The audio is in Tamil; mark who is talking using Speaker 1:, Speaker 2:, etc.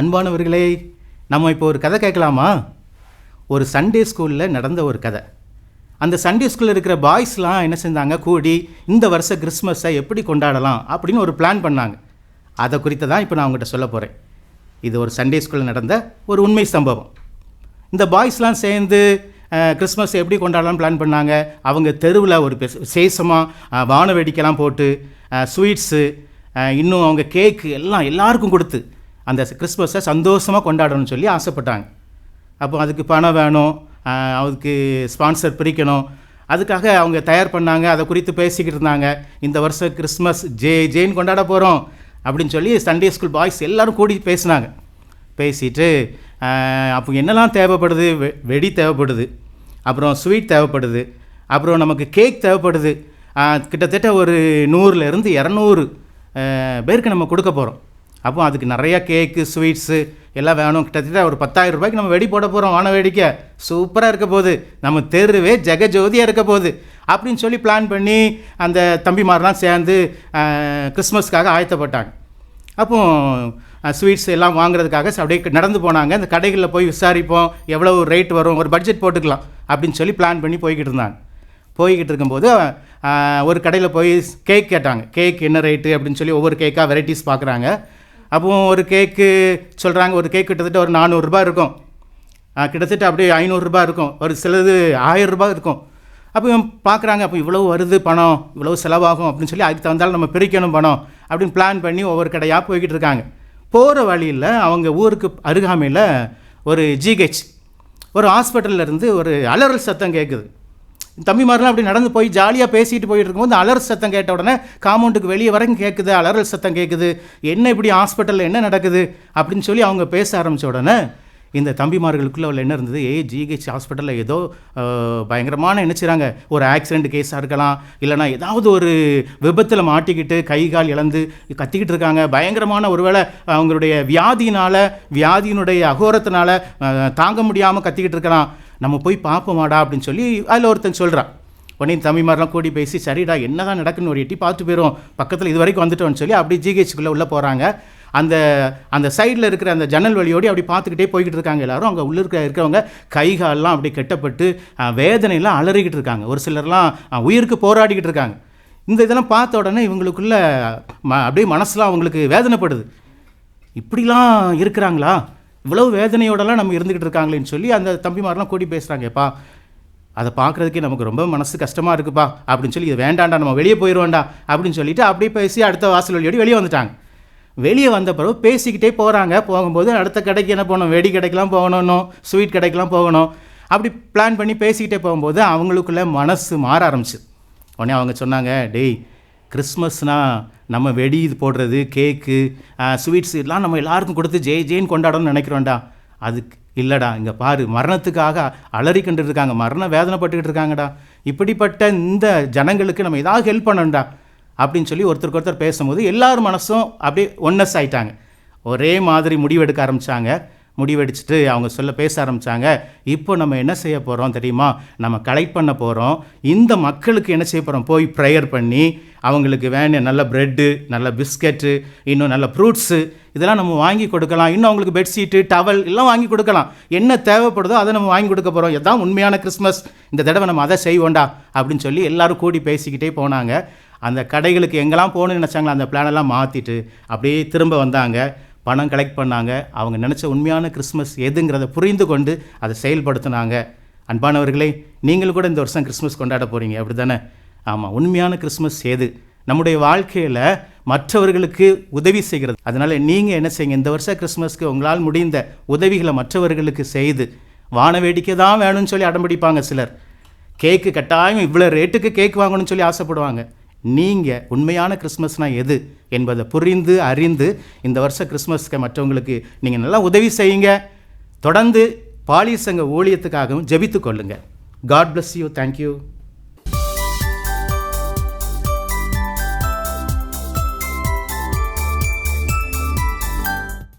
Speaker 1: அன்பானவர்களே நம்ம இப்போ ஒரு கதை கேட்கலாமா? ஒரு சண்டே ஸ்கூலில் நடந்த ஒரு கதை. அந்த சண்டே ஸ்கூலில் இருக்கிற பாய்ஸ்லாம் என்ன செஞ்சாங்க? கூடி இந்த வருஷம் கிறிஸ்மஸை எப்படி கொண்டாடலாம் அப்படின்னு ஒரு பிளான் பண்ணாங்க. அதை குறித்து தான் இப்போ நான் உங்கள்கிட்ட சொல்ல போகிறேன் இது ஒரு சண்டே ஸ்கூலில் நடந்த ஒரு உண்மை சம்பவம். இந்த பாய்ஸ்லாம் சேர்ந்து கிறிஸ்மஸ் எப்படி கொண்டாடலாம்னு பிளான் பண்ணாங்க? அவங்க தெருவில் ஒரு விசேஷமாக வான வேடிக்கைலாம் போட்டு ஸ்வீட்ஸு இன்னும் அவங்க கேக்கு எல்லாம் எல்லாருக்கும் கொடுத்து அந்த கிறிஸ்மஸை சந்தோஷமாக கொண்டாடணும்னு சொல்லி ஆசைப்பட்டாங்க. அப்போ அதுக்கு பணம் வேணும் அதுக்கு ஸ்பான்சர் பிரிக்கணும். அதுக்காக அவங்க தயார் பண்ணாங்க அதை குறித்து பேசிக்கிட்டு இருந்தாங்க. இந்த வருஷம் கிறிஸ்மஸ் ஜே ஜேன்னு கொண்டாட போகிறோம் அப்படின்னு சொல்லி சண்டே ஸ்கூல் பாய்ஸ் எல்லோரும் கூடி பேசினாங்க. பேசிட்டு அப்போ என்னெல்லாம் தேவைப்படுது? வெ- வெடி தேவைப்படுது. அப்புறம் ஸ்வீட் தேவைப்படுது. அப்புறம் நமக்கு கேக் தேவைப்படுது. கிட்டத்தட்ட ஒரு நூறுலேருந்து இரநூறு பேருக்கு நம்ம கொடுக்க போகிறோம் அப்போ அதுக்கு நிறையா கேக்கு ஸ்வீட்ஸு எல்லாம் வேணும். கிட்டத்தட்ட ஒரு பத்தாயிரம் ரூபாய்க்கு நம்ம வெடி போட போகிறோம் வான வேடிக்கை. சூப்பராக இருக்க போகுது. நம்ம தெருவே ஜெகஜோதியாக இருக்க போகுது. அப்படின்னு சொல்லி பிளான் பண்ணி அந்த தம்பிமாரெலாம் சேர்ந்து கிறிஸ்மஸ்க்காக ஆயத்தப்பட்டாங்க. அப்போ ஸ்வீட்ஸ் எல்லாம் வாங்குறதுக்காக ச- அப்படியே நடந்து போனாங்க. அந்த கடைகளில் போய் விசாரிப்போம். எவ்வளோ ரேட் வரும்? ஒரு பட்ஜெட் போட்டுக்கலாம். அப்படின்னு சொல்லி பிளான் பண்ணி போய்கிட்டு இருந்தாங்க. போய்கிட்டு இருக்கும்போது ஒரு கடையில் போய் கேக் கேட்டாங்க. கேக் என்ன ரேட்டு அப்படின்னு சொல்லி ஒவ்வொரு கேக்காக வெரைட்டிஸ் பார்க்குறாங்க. அப்போது ஒரு கேக்கு சொல்கிறாங்க ஒரு கேக் கிட்டத்தட்ட ஒரு நானூறுரூபா இருக்கும். கிட்டத்தட்ட அப்படியே ஐநூறுரூபா இருக்கும். ஒரு சிலது ஆயிரரூபா இருக்கும். அப்போ இவன் பார்க்குறாங்க அப்போ இவ்வளோ வருது பணம் இவ்வளோ செலவாகும் அப்படின்னு சொல்லி அதுக்கு தகுந்தாலும் நம்ம பிரிக்கணும் பணம் அப்படின்னு பிளான் பண்ணி ஒவ்வொரு கடையாக போய்கிட்டு இருக்காங்க. போகிற வழியில் அவங்க ஊருக்கு அருகாமையில் ஒரு ஜிஹெச் ஒரு ஹாஸ்பிட்டலில் இருந்து ஒரு அலறல் சத்தம் கேட்குது தம்பிமாரெலாம் அப்படி நடந்து போய் ஜாலியாக பேசிட்டு போயிட்டு இருக்கும்போது அலர் சத்தம் கேட்ட உடனே காமௌண்டுக்கு வெளியே வரைக்கும் கேட்குது அலறல் சத்தம் கேட்குது என்ன இப்படி ஹாஸ்பிட்டலில் என்ன நடக்குது? அப்படின்னு சொல்லி அவங்க பேச ஆரம்பித்த உடனே இந்த தம்பிமார்களுக்குள்ளே உள்ள என்ன இருந்தது? ஏ ஜிஹெச் ஹாஸ்பிட்டலில் ஏதோ பயங்கரமான நினச்சிறாங்க. ஒரு ஆக்சிடெண்ட் கேஸாக இருக்கலாம் இல்லைனா ஏதாவது ஒரு விபத்தில் மாட்டிக்கிட்டு கை கால் இழந்து கத்திக்கிட்டு இருக்காங்க. பயங்கரமான ஒருவேளை அவங்களுடைய வியாதியினால் வியாதியினுடைய அகோரத்தினால தாங்க முடியாமல் கத்திக்கிட்டு இருக்கலாம். நம்ம போய் பார்ப்போமாடா அப்படின்னு சொல்லி அதில் ஒருத்தன் சொல்கிறான் உடனே தம்பிமாரெலாம் கூடி பேசி சரிடா என்னதான் நடக்குன்னு ஒரு எட்டி பார்த்து போயிடும் பக்கத்தில் இது வரைக்கும் வந்துட்டோம்னு சொல்லி அப்படி ஜிஹெச்சுக்குள்ளே உள்ளே போகிறாங்க அந்த அந்த சைடில் இருக்கிற அந்த ஜன்னல் வழியோடி அப்படி பார்த்துக்கிட்டே போய்கிட்டு இருக்காங்க எல்லாரும். அங்கே உள்ள இருக்க இருக்கிறவங்க கை கால்லாம் அப்படி கெட்டப்பட்டு வேதனையெல்லாம் அலறிக்கிட்டு இருக்காங்க. ஒரு சிலர்லாம் உயிருக்கு போராடிக்கிட்டு இருக்காங்க. இந்த இதெல்லாம் பார்த்த உடனே இவங்களுக்குள்ள ம அப்படியே மனசுலாம் அவங்களுக்கு வேதனைப்படுது. இப்படிலாம் இருக்கிறாங்களா? இவ்வளவு வேதனையோடலாம் நம்ம இருந்துக்கிட்டு இருக்காங்களேன்னு சொல்லி அந்த தம்பிமாரெலாம் கூடி பேசுகிறாங்கப்பா அதை பார்க்குறதுக்கே நமக்கு ரொம்ப மனசு கஷ்டமாக இருக்குப்பா அப்படின்னு சொல்லி இது வேண்டாண்டா நம்ம வெளியே போயிடுவோண்டா அப்படின்னு சொல்லிட்டு அப்படியே பேசி அடுத்த வாசல் வழியோடு வெளியே வந்துட்டாங்க. வெளியே வந்த பிறகு பேசிக்கிட்டே போகிறாங்க போகும்போது அடுத்த கடைக்கு என்ன போகணும்? வெடி கடைக்கெலாம் போகணும் ஸ்வீட் கடைக்கெலாம் போகணும். அப்படி பிளான் பண்ணி பேசிக்கிட்டே போகும்போது அவங்களுக்குள்ள மனசு மாற ஆரம்பிச்சு. உடனே அவங்க சொன்னாங்க டேய் கிறிஸ்மஸ்னால் நம்ம வெடி இது போடுறது கேக்கு ஸ்வீட்ஸ் இதெல்லாம் நம்ம எல்லாருக்கும் கொடுத்து ஜெய் ஜெயின் கொண்டாடணும்னு நினைக்கிறோம்டா. அதுக்கு இல்லைடா இங்கே பாரு மரணத்துக்காக அலறிக்கிட்டு இருக்காங்க மரண வேதனைப்பட்டுக்கிட்டு இருக்காங்கடா. இப்படிப்பட்ட இந்த ஜனங்களுக்கு நம்ம ஏதாவது ஹெல்ப் பண்ணணும்டா அப்படின்னு சொல்லி ஒருத்தருக்கு ஒருத்தர் பேசும்போது எல்லார் மனசும் அப்படியே ஒன்னஸ் ஆயிட்டாங்க. ஒரே மாதிரி முடிவெடுக்க ஆரம்பித்தாங்க முடிவெடிச்சிட்டு அவங்க சொல்ல பேச ஆரம்பிச்சாங்க. இப்போ நம்ம என்ன செய்ய போகிறோம் தெரியுமா? நம்ம கலெக்ட் பண்ண போகிறோம் இந்த மக்களுக்கு என்ன செய்ய போகிறோம் போய் ப்ரேயர் பண்ணி அவங்களுக்கு வேணும் நல்ல ப்ரெட்டு நல்ல பிஸ்கெட்டு இன்னும் நல்ல ஃப்ரூட்ஸு இதெல்லாம் நம்ம வாங்கி கொடுக்கலாம். இன்னும் அவங்களுக்கு பெட்ஷீட்டு டவல் எல்லாம் வாங்கி கொடுக்கலாம். என்ன தேவைப்படுதோ அதை நம்ம வாங்கி கொடுக்க போகிறோம் எதான் உண்மையான கிறிஸ்மஸ் இந்த தடவை நம்ம அதை செய்வோண்டா அப்படின்னு சொல்லி எல்லாரும் கூடி பேசிக்கிட்டே போனாங்க. அந்த கடைகளுக்கு எங்கெல்லாம் போகணும்னு நினச்சாங்களோ அந்த பிளானெல்லாம் மாற்றிட்டு அப்படியே திரும்ப வந்தாங்க. பணம் கலெக்ட் பண்ணாங்க. அவங்க நினச்ச உண்மையான கிறிஸ்மஸ் எதுங்கிறத புரிந்து கொண்டு அதை செயல்படுத்தினாங்க. அன்பானவர்களே நீங்களும் கூட இந்த வருஷம் கிறிஸ்மஸ் கொண்டாட போகிறீங்க அப்படி தானே ஆமாம் உண்மையான கிறிஸ்மஸ் எது? நம்முடைய வாழ்க்கையில் மற்றவர்களுக்கு உதவி செய்கிறது. அதனால் நீங்கள் என்ன செய்யுங்க? இந்த வருஷம் கிறிஸ்மஸ்க்கு உங்களால் முடிந்த உதவிகளை மற்றவர்களுக்கு செய்து வான வேடிக்கை தான் வேணும்னு சொல்லி அடம்பிடிப்பாங்க சிலர். கேக்கு கட்டாயம் இவ்வளோ ரேட்டுக்கு கேக் வாங்கணும்னு சொல்லி ஆசைப்படுவாங்க. நீங்கள் உண்மையான கிறிஸ்மஸ்னால் எது என்பதை புரிந்து அறிந்து இந்த வருஷம் கிறிஸ்மஸ்க்கு மற்றவங்களுக்கு நீங்கள் நல்லா உதவி செய்யுங்க. தொடர்ந்து பாலிசங்க ஊழியத்துக்காகவும் ஜெபித்து கொள்ளுங்கள் காட் பிளஸ் யூ தேங்க்யூ